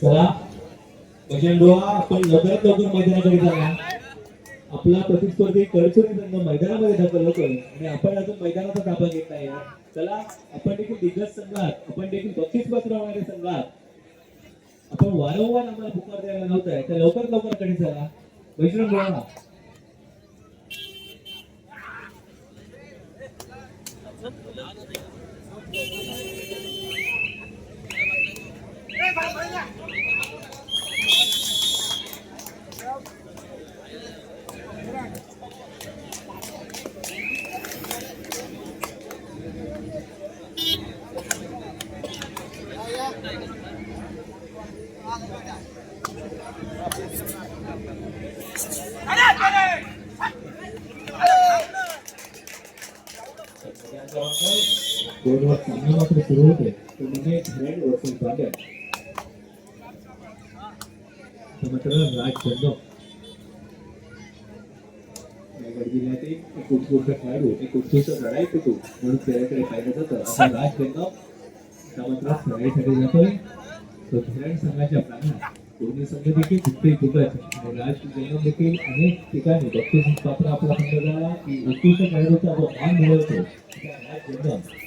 चला. बजरंग आपण लवकरात लवकर मैदानाकडे जाऊया आपला प्रतिस्पर्धी कळसुरी संघ मैदानामध्ये ढकल होतोय आणि आपण अजून मैदानाचा ताबा घेत नाही चला आपण देखील दिग्गज संघात आपण देखील बक्षीस पत्रवणारे संघात आपण वारंवार आम्हाला पुकार द्यायला नव्हतंय तर लवकर लवकरकडे चला? वैष्णव बजरंग बुवा दोन वर सामना मात्र सुरू होते तो म्हणजे धरण वर्सेस बांडर मात्र राज चंदो रायगड जिल्ह्यातील एक उत्कृष्ट खेळाडू एक उत्कृष्ट लढाईपटू म्हणून त्याच्याकडे पाहिलं जातं असा राज चंदो मात्र लढाईसाठी जातोय तो धरण संघाच्या प्रांगणात दोन्ही संघ देखील कुठे कुठत आणि राज जंगम देखील अनेक ठिकाणी बक्षीस पात्र आपला संघ झाला की उत्कृष्ट खेळाडूचा जो मान मिळवतो त्या राज जंगम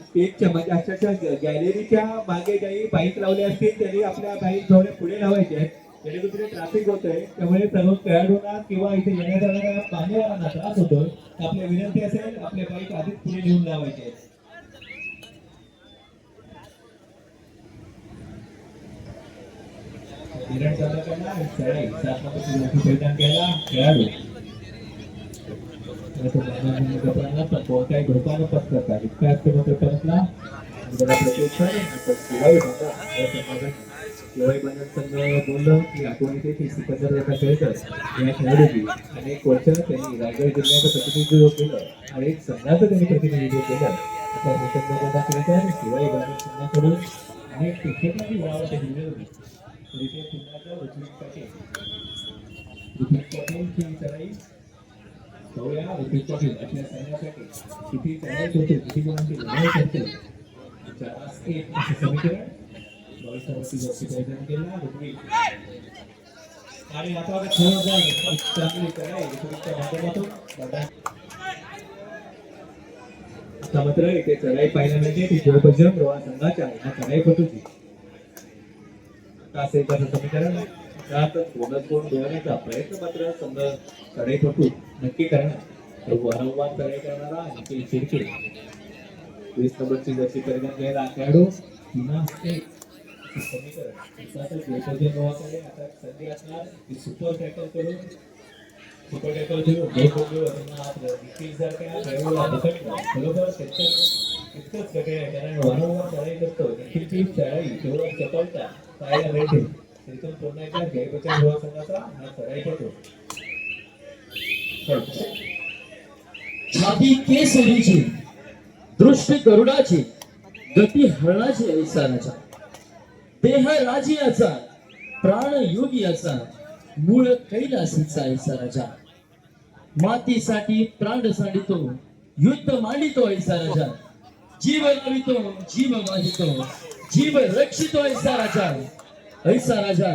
स्टेजच्या म्हणजे अक्षरशः गॅलरीच्या मागे काही बाईक लावले असतील त्यांनी आपल्या बाईक थोडे पुढे लावायचे आहेत. जेणेकरून तिथे ट्रॅफिक होत आहे त्यामुळे सर्व खेळाडूंना किंवा इथे येण्या जाणाऱ्या मान्यवरांना त्रास होतो. आपल्या विनंती असेल आपल्या बाईक आधीच पुढे नेऊन लावायचे आहेत. विराट चालकांना सात नंबरची मोठी केला खेळाडू. तो मैदानामध्ये पण कोणत्याही धोका न इतका असते मात्र परतला आणि त्याला प्रत्युत्तर नंतर शिवाई बंधन संघ बोललं की आठवण येते की सिकंदर रेखा शेळकर या खेळाडूची अनेक वर्ष त्यांनी रायगड जिल्ह्याचं प्रतिनिधित्व केलं आणि एक संघाचं त्यांनी प्रतिनिधित्व केलं आता सिकंदर रेखा शेळकर शिवाई बंधन संघाकडून अनेक प्रेक्षकांची वाव ते दिली होती तर इथे पुन्हा ऋत्विक चढाई गौऱ्या ऋत्विक पाटील आपल्या सैन्यासाठी किती तयार होते किती जणांची लढाई करते चार एक असं समीकरण बावीस नंबरची जर्सी परिधान केला ऋत्विक आणि आता आता खेळत जाईल एक चांगली चढाई ऋत्विकच्या माध्यमातून बघा. आता मात्र इथे चढाई पाहायला मिळते ती शिवबजरंग प्रवाह संघाच्या ह्या चढाईपटूची असे कसं समीकरण त्यात बोनस कोण मिळवण्याचा प्रयत्न मात्र संघ चढाईपटू नक्की करणार. वारंवारकडे करणारा निखिल शिर्के. वीस नंबरची जशी परिणाम घ्यायला खेळाडू पुन्हा आता संधी असणार. ती सुपर टॅकल करून सुपर टॅकल घेऊन निखिल सारख्या खेळाडूला बरोबर? त्याचं इतकंच सगळे कारण वारंवार चढाई करतो. निखिलची चढाई केवळ चपलता. पाहायला मिळते तिथून पुन्हा एकदा जयप्रदेश गोवा संघाचा हा चढाई पडतो छाती केसरीची दृष्टी गरुडाची गती हरणाची ऐसाराचा देह राजियाचा प्राण योगियाचा मूळ कैलासीचा ऐसाराजा मातीसाठी प्राण साडितो युद्ध मांडितो ऐसा राजा जीव लावितो जीव वाहितो जीव रक्षितो ऐसा राजा ऐसा राजा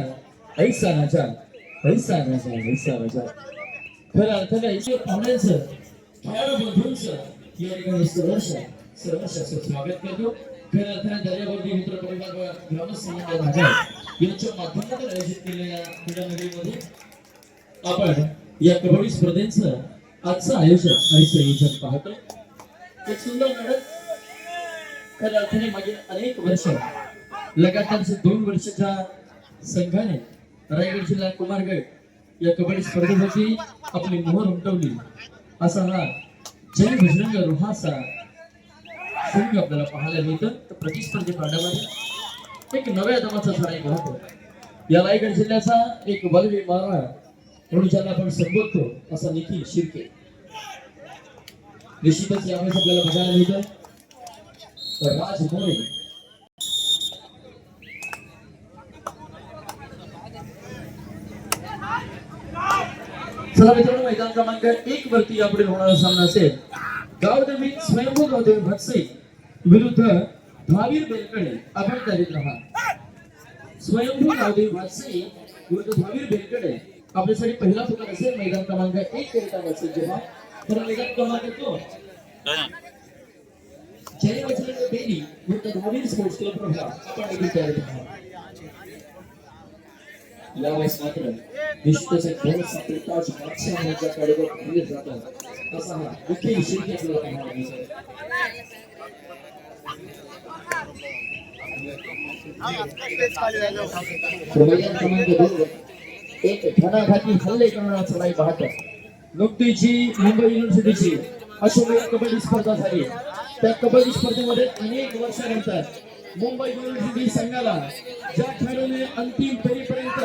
ऐसा राजा ऐसा राजा ऐसा राजा खऱ्या अर्थाने ऐसे पाहुण्यांचं खेळाडू बंधूंचं या ठिकाणी सहर्ष सहर्ष स्वागत करतो खऱ्या अर्थाने दर्यावर्दी मित्र परिवार व ग्रामस्थ राजा। यांच्या माध्यमातून आयोजित केलेल्या क्रीडा नगरीमध्ये आपण या कबड्डी स्पर्धेचं आजचं आयोजन आणि संयोजन पाहतो एक सुंदर लढत खरं अर्थाने मागील अनेक वर्ष। लगातार दोन वर्षाच्या संघाने रायगड जिल्हा कुमारगड या कबड्डी स्पर्धेसाठी आपली मोहर उमटवली. असा हा जय भजरंग रोहासा संघ आपल्याला पाहायला मिळतं. तर प्रतिस्पर्धी पांड्यामध्ये एक नव्या दमाचा झाडा एक राहतो. या रायगड जिल्ह्याचा एक बलवी मारा म्हणून ज्याला आपण संबोधतो असा निखिल शिर्के. निश्चितच यावेळेस आपल्याला बघायला मिळतं. राज मोरे चला मित्रांनो मैदान क्रमांक एक वरती यापुढे होणारा सामना असेल. गावदेवी स्वयंभू गावदेवी भटसे विरुद्ध धावीर बेलकडे आपण करीत राहा स्वयंभू गावदेवी भटसे विरुद्ध धावीर बेलकडे आपल्यासाठी पहिला फुकार असेल मैदान क्रमांक एक करिता असेल जेव्हा. तर मैदान क्रमांक दोन. जय वचन बेली विरुद्ध धावीर स्पोर्ट्स क्लब प्रभा आपण देखील तयारीत राहा यावेळेस मात्र विश्वचे एक दोन साखळी ताज बादशाह यांच्या कडेवर खेळले जातात असा हा मुख्य विषय घेतला पाहायला दिसत क्रमांक दोन एक धनाघाती हल्ले करणारा चढाई पाहतो नुकतीची मुंबई युनिव्हर्सिटीची अशोक कबड्डी स्पर्धा झाली. त्या कबड्डी स्पर्धेमध्ये अनेक वर्षानंतर मुंबई युनिव्हर्सिटी संघाला ज्या खेळाडूने अंतिम फेरीपर्यंत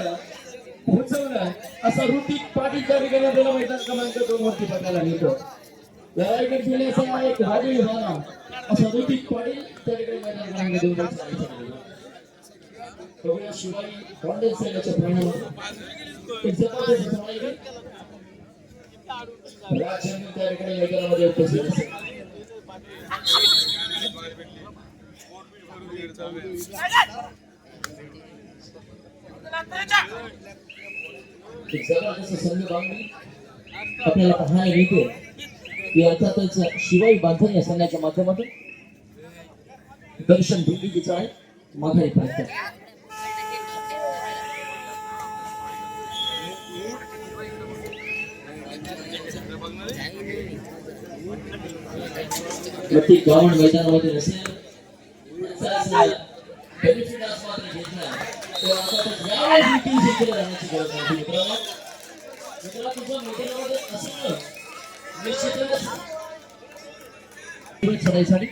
पोहोचवलं असा ऋतिक पाटील त्या ठिकाणी आपल्याला मैदान क्रमांक दोन वरती बघायला मिळतो. रायगड जिल्ह्याचा एक राजू झाला असा ऋतिक पाटील त्या मैदान क्रमांक दोन वरती बघायला बघूया शिवाई कॉन्डेन्स सैन्याच्या प्रमाणामध्ये एक जबरदस्त चढाई आहे. राजचंद्र मैदानामध्ये उपस्थित असेल एक जबरदस्त संघ बांधणी आपल्याला पाहायला मिळतो की अर्थातच शिवाई बांधणी या संघाच्या माध्यमातून दर्शन भिंतीचं आहे माघारी पर्यंत प्रत्येक गावण मैदानामध्ये नसेल बेनिफिट आज मात्र घेतला तर अर्थातच देखील गरज नव्हती मित्रांनो मित्रांनो तुझं मैदानामध्ये असणं निश्चितच चढाईसाठी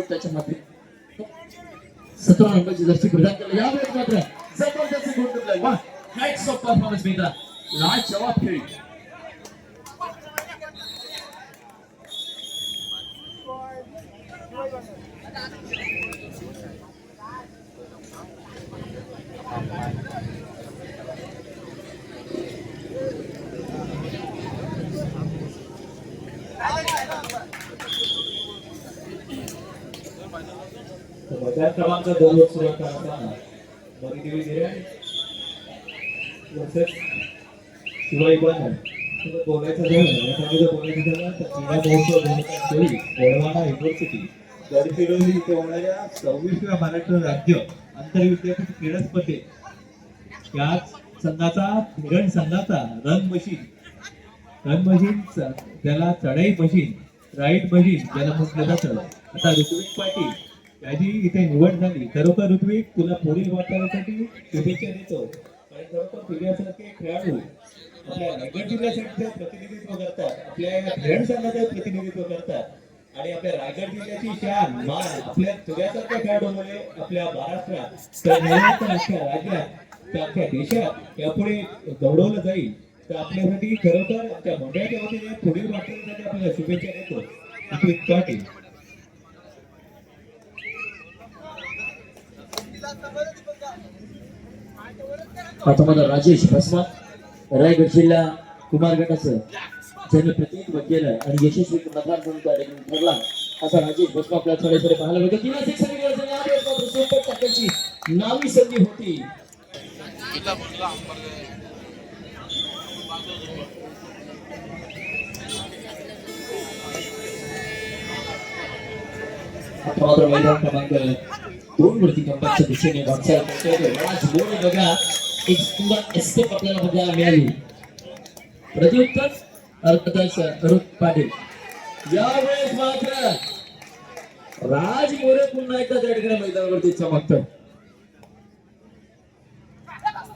त्याच्या सतरा नंबरची जर्सी प्रदान केली. यावेळेस मात्र जबरदस्त गुण टिपलाय वा हॅट्स ऑफ परफॉर्मन्स जवाब खेळी तर आमचा दररोज सुरुवात करताना बरीदेवी धीरण बोलायचं झालं बोलायचं झालं तर क्रीडा महोत्सव दोन हजार चोवीस युनिव्हर्सिटी गडचिरोली इथे होणाऱ्या सव्वीसव्या महाराष्ट्र राज्य आंतरविद्यापीठ क्रीडा स्पर्धेत याच संघाचा धीरण संघाचा रन मशीन रन मशीन त्याला चढाई मशीन राईट मशीन ज्याला म्हटलं जातं. आता ऋत्विक पाटील त्याची इथे निवड झाली. खरोखर ऋत्विक तुला पुढील वाटचालीसाठी शुभेच्छा देतो. आणि खरोखर तुझ्यासारखे खेळाडू आपल्या रायगड जिल्ह्यासाठी प्रतिनिधित्व करतात. आपल्या धरण संघाचं प्रतिनिधित्व करतात. आणि आपल्या रायगड जिल्ह्याची शान मान आपल्या तुझ्यासारख्या खेळाडूमुळे आपल्या महाराष्ट्रात तर अख्ख्या राज्यात त्या अख्ख्या देशात यापुढे गौरवलं जाईल. तर आपल्यासाठी खरोखर त्या मंडळाच्या वतीने पुढील वाटचालीसाठी आपल्याला शुभेच्छा देतो. आपली पाटील. आता राजेश भस्मा रायगड जिल्हा कुमार गटाचं ज्यांनी प्रतिनिधित्व केलं आणि यशस्वी मतदार म्हणून त्या ठिकाणी ठरला असा राजेश भस्मा आपल्या थोड्याकडे पाहायला मिळतो. तीन एक संधी दिली नावी संधी होती. मात्र मैदान क्रमांक दोन वरती कंपाच्या दिशेने वाटचाल करतोय राज मोरे बघा. एक सुंदर एस्केप आपल्याला बघायला मिळाली. प्रत्युत्तर अर्थातच अरुण पाटील. यावेळेस मात्र राज मोरे पुन्हा एकदा त्या ठिकाणी मैदानावरती चमकतो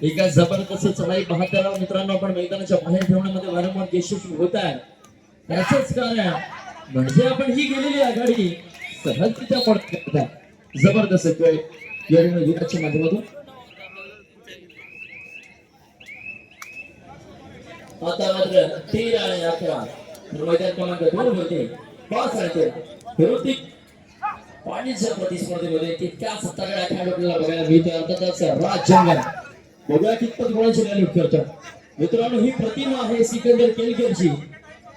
एका जबरदस्त चढाई बहात्तरा मित्रांनो आपण मैदानाच्या बाहेर ठेवण्यामध्ये वारंवार यशस्वी होत आहे. त्याचंच कारण म्हणजे आपण ही गेलेली आघाडी सहजरित्या पडत जबरदस्त या माध्यमातून आता मात्र तीन आणि अकरा मैदान क्रमांक दोन होते पाच आहेत ऋतिक पाणीच्या प्रतिस्पर्धेमध्ये तितक्याच तगड्या खेळ आपल्याला बघायला मिळतो अर्थातच राज जंगल बघूया कितपत गुणांची व्हॅल्यू करतो मित्रांनो ही प्रतिमा आहे सिकंदर केलकरची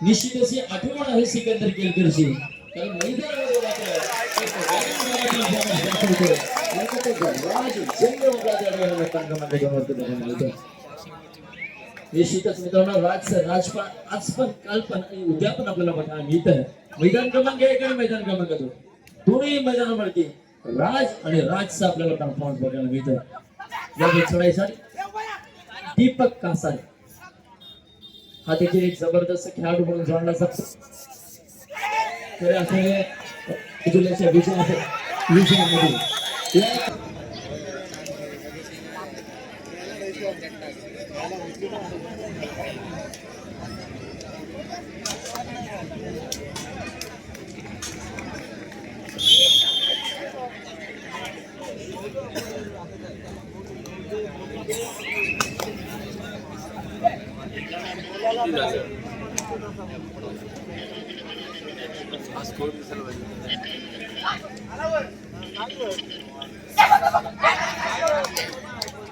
निश्चित अशी आठवण आहे सिकंदर केलकरची कारण मैदानामध्ये निश्चितच मित्रांनो राज राजपान आज पण काल पण आणि उद्या पण आपल्याला बघा मी तर मैदान क्रमांक एक आणि मैदान क्रमांक दोन. दोन्ही मैदानावरती राज आणि राजचा आपल्याला परफॉर्मन्स बघायला मिळतं. आहे या चढाईसाठी दीपक कासारे. हा देखील एक जबरदस्त खेळाडू म्हणून जोडला जातो. तर असे जिल्ह्याच्या विजय विजयामध्ये या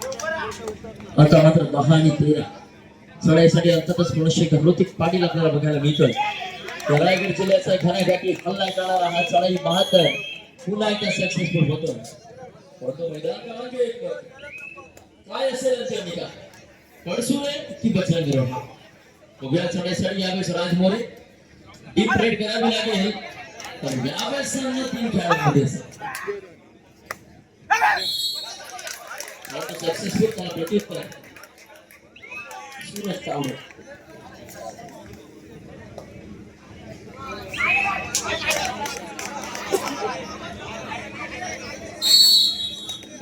आता मात्र दहा चढाईसाठी अर्थातच मनुष्य ऋतिक पाटील आपल्याला बघायला मिळतोय. रायगड जिल्ह्याचा घाण्याघाटी हल्ला करणारा हा चढाई बहात्तर पुन्हा एकदा सक्सेसफुल होतो होतो मैदान काय असेल यांचे निकाल पडसूळ आहे की बजरंग गिरवणे उभ्या चढाईसाठी यावेळेस राजमोरे डीप रेड करावी लागेल. तर यावेळेस सामना तीन खेळाडूमध्ये सक्सेसफुल त्याला प्रत्युत्तर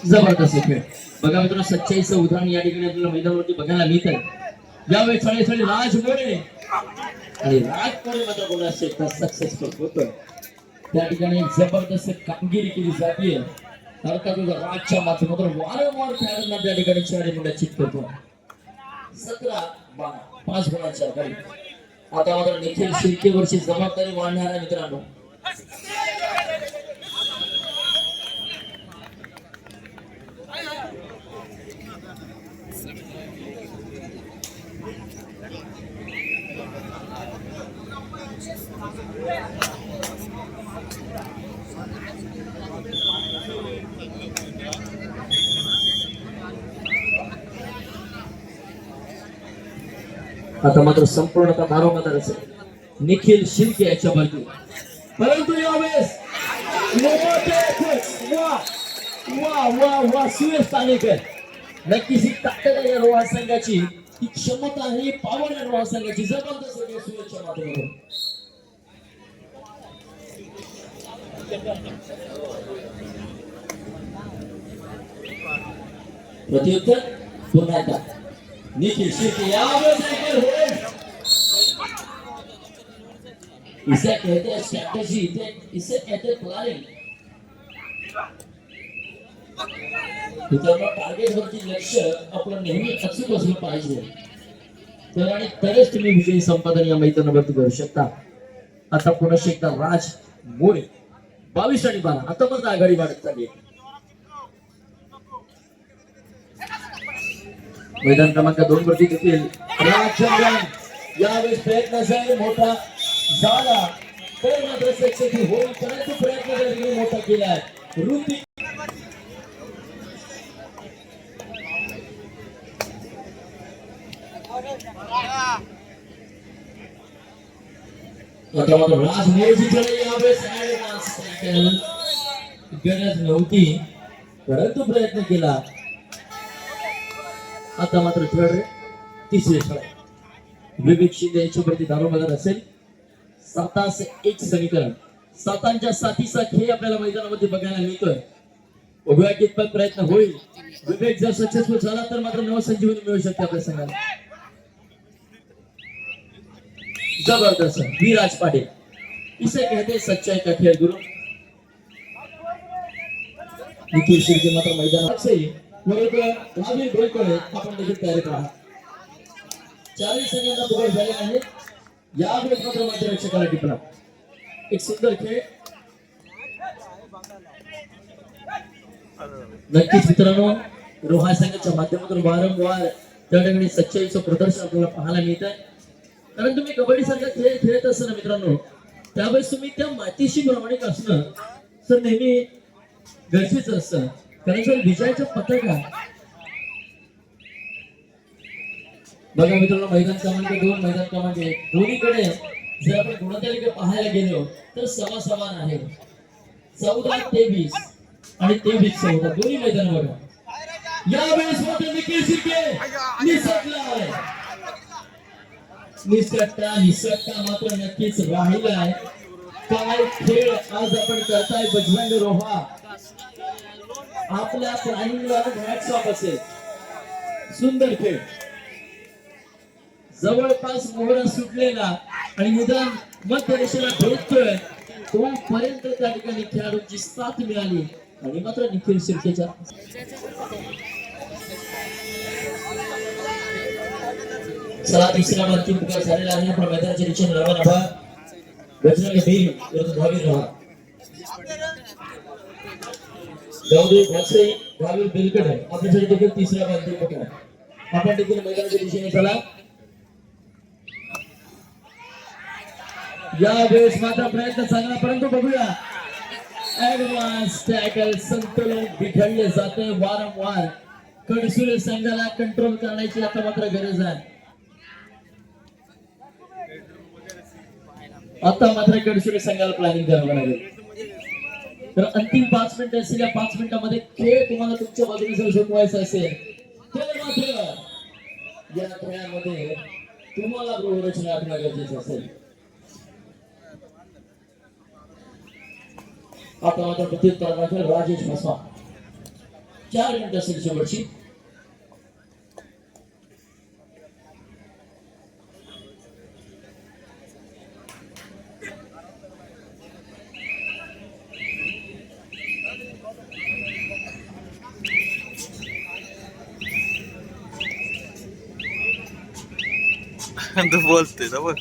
जबरदस्त खेळ. बघा मित्रांनो सच्चाईचं उदाहरण या ठिकाणी आपल्याला मैदानावरती बघायला मिळत आहे यावेळी साडेसाडे राज मोरे आणि राज मोरे मात्र कोणाचे सक्सेसफुल होतोय. त्या ठिकाणी जबरदस्त कामगिरी केली जाते अर्थात राजच्या माध्यमातून वारंवार खेळाडूंना त्या ठिकाणी चार मिनिटात चित करतो सतरा बारा पाच गुणांच्या आघाडी आता मात्र निखिल शिर्केवरची जबाबदारी वाढणार आहे मित्रांनो. आता मात्र संपूर्णतः दारोमदार असेल. निखिल शिर्के याच्या बाजू परंतु यावेळेस वा वा वा सुरेश तानेकर नक्कीच ही ताकद आहे या रोहा संघाची. ही क्षमता आहे ही पावर या रोहा संघाची. जबरदस्त होती सुरेशच्या माध्यमातून. प्रत्युत्तर पुन्हा एकदा. निखिल शिर्के यावेळेस देखील होईल इसे कहते हैं स्ट्रैटेजी इसे कहते हैं प्लानिंग मित्रांनो टार्गेट वरती लक्ष आपलं नेहमी अचूक असलं पाहिजे तर आणि तरच तुम्ही विजयी संपादन या मैदानावरती करू शकता आता पुन्हा एकदा राज मोरे. बावीस आणि बारा. आता पण आघाडी वाढत चालली. आहे मैदान क्रमांक दोन वरती राजचंद्रन यावेळेस प्रयत्न असेल मोठा झाला तर मात्र होईल परंतु प्रयत्न त्या मोठा ऋतिक. गरज नव्हती. परंतु प्रयत्न केला. आता मात्र थर्ड तिसरे खेळ विवेक शिंदे यांच्यावरती दारोमदार असेल. सातास एक समीकरण. सातांच्या साथीचा खेळ आपल्याला मैदानामध्ये बघायला मिळतोय. उभ्या कितपत प्रयत्न होईल. विवेक जर सक्सेसफुल झाला तर मात्र नवसंजीवनी मिळू शकते आपल्या संघाला. जबरदस्त. विराज पाटील. इसे कहते सच्चाई का खेळ गुरु. निखिल शिर्के मात्र मैदानात असेल. बरोबर रवी गोलकडे आपण देखील तयारीत राहा चारही संघांना पुढे झाले आहे या वेळेस मात्र मध्यरक्षकाला टिपला एक सुंदर खेळ. नक्कीच मित्रांनो रोहा संघाच्या माध्यमातून वारंवार त्या ठिकाणी सच्चाईचं प्रदर्शन आपल्याला पाहायला मिळत आहे कारण तुम्ही कबड्डी सारखा खेळ खेळत असताना मित्रांनो त्यावेळेस तुम्ही त्या मातीशी प्रामाणिक असणं सर नेहमी गरजेचं असतं. कारण जर विजयाचं पथक बघा मित्रांनो मैदान क्रमांक दोन मैदान क्रमांक एक. दोन्हीकडे जर आपण गुणतालिका पाहायला गेलो तर समा समान आहे. चौदा तेवीस आणि तेवीस चौदा. दोन्ही मैदानावर यावेळेस मात्र निखिल शिर्के निसटलाय. निसटता निसटता मात्र नक्कीच राहिला आहे काय खेळ आज आपण करताय बजरंग रोहा? आपल्या प्लॅनिंगला हॅट्स ऑफ असेल सुंदर खेळ. जवळपास मोहरा सुटलेला आणि निदान मध्य रेषेला भेटतोय तोपर्यंत त्या ठिकाणी खेळाडूंची साथ मिळाली आणि मात्र निखिल शिर्केच्या चला तिसऱ्या वरती पुकार झालेला आहे. आपण मैदानाच्या दिशेने रवाना व्हा. बजरंग भीम विरुद्ध धावीर राहा. जाऊदे भासे बिलकडे आपल्यासाठी देखील तिसऱ्या वरती पुकार आपण देखील मैदानाच्या दिशेने चला. या वेळेस माझा प्रयत्न चांगला परंतु बघूया. ऍडव्हान्स टॅकल संतुलन बिघडले जाते वारंवार. कडसुरे संघाला कंट्रोल करण्याची आता मात्र गरज आहे. आता मात्र कडसुरे संघाला प्लॅनिंग करावं लागेल. तर अंतिम पाच मिनिटं असेल या पाच मिनिटांमध्ये खेळ तुम्हाला तुमच्या बाजूने जर झोपवायचा असेल तर मात्र या खेळामध्ये तुम्हाला गृहरचना आखणं गरजेचं असेल. आता मात्र प्रत्युत्तर राजेश मस्वा चार मिनिटं असेल शेवटची. बोलते बोलतोय ना बघ.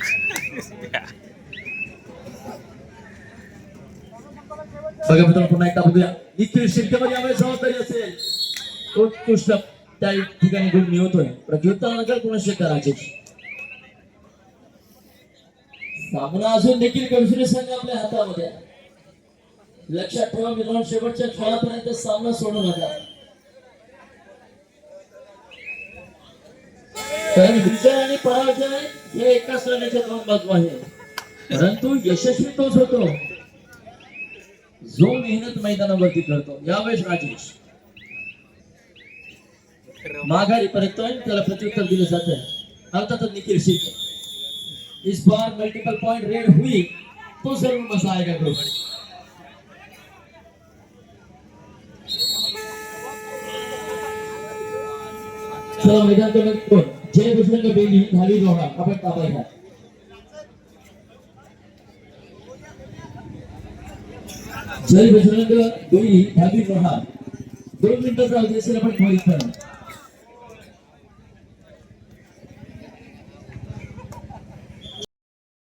बघा मित्रांनो पुन्हा एकदा बघूया. निखिल शिर्केमध्ये यावेळेस जबाबदारी असेल. उत्कृष्ट त्या ठिकाणी गुण मिळवतोय. प्रत्युत्तरानंतर नगर कोणाशी सामना अजून देखील कन्फ्युजन संघ आपल्या हातामध्ये लक्षात ठेवा मित्रांनो शेवटच्या खेळापर्यंत सामना सोडू नका. कारण विजय आणि पराजय हे एकाच नाण्याच्या दोन बाजू आहे. परंतु यशस्वी तोच होतो. जो मेहनत मैदानावरती करतो. यावेळेस राजेश. माघारी परतोय त्याला प्रत्युत्तर दिलं जातं अर्थातच निखिल शिर्के इस बार मल्टीपल पॉइंट रेड हुई. तो ज़रूर मज़ा आएगा ग्रुप चला, मैदान क्रमांक दोन जय बजरंग बेली धावी रोहा आपण ताबा घ्या जय बजरंग बेली धावी रोहा दोन मिनिटाचा अवधी असेल आपण खेळ इथं